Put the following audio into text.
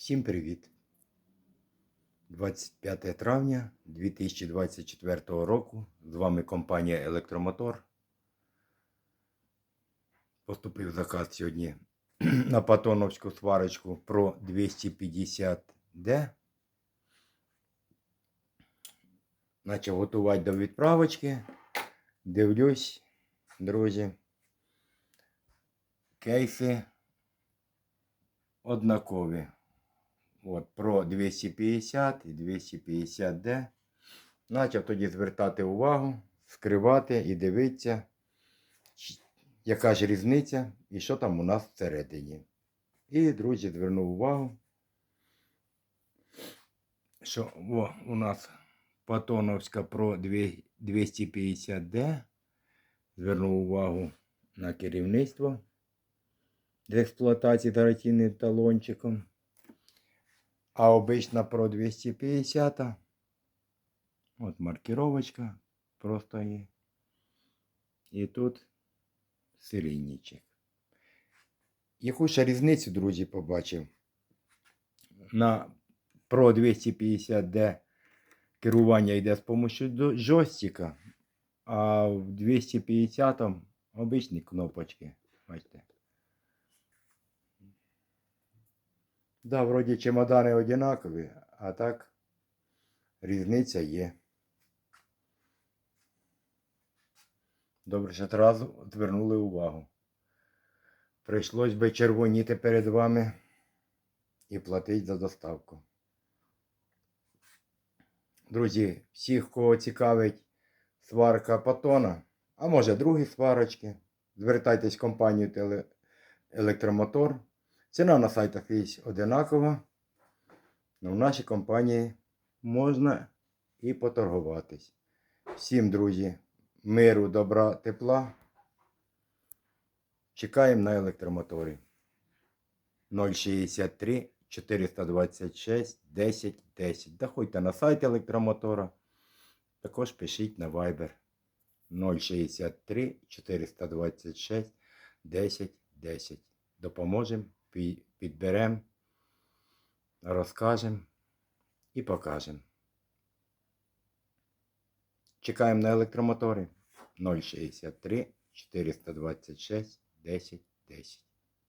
Всім привіт! 25 травня 2024 року. З вами компанія Електромотор. Поступив заказ сьогодні на Патоновську сварочку Pro 250D. Почав готувати до відправочки. Дивлюсь, друзі. Кейси однакові. От, про 250 і 250D. Почав тоді звертати увагу, скривати і дивитися, яка ж різниця і що там у нас всередині. І, друзі, звернув увагу, що о, у нас Патоновська Pro 250D. Звернув увагу на керівництво з експлуатації гарантійним талончиком. А обична Pro 250. От маркировочка просто є. І тут серійничок. Яку ще різницю, друзі, побачив? На Pro 250D керування йде з допомогою джойстика, а в 250 обичні кнопочки. Бачите. Да, вроді чемодани одинакові, а так різниця є. Добре, що одразу звернули увагу. Прийшлось би червоніти перед вами і платити за доставку. Друзі, всіх, кого цікавить сварка патона, а може другі сварочки, звертайтесь в компанію. Електромотор. Ціна на сайтах є одинакова. але в нашій компанії можна і поторгуватись. Всім, друзі, миру, добра, тепла. Чекаємо на електромоторі. 063 426 10 10. Заходьте на сайт електромотора. Також пишіть на Viber 063 426 10 10. Допоможемо, підберемо, розкажемо і покажемо. Чекаємо на електромотори 063 426 10 10.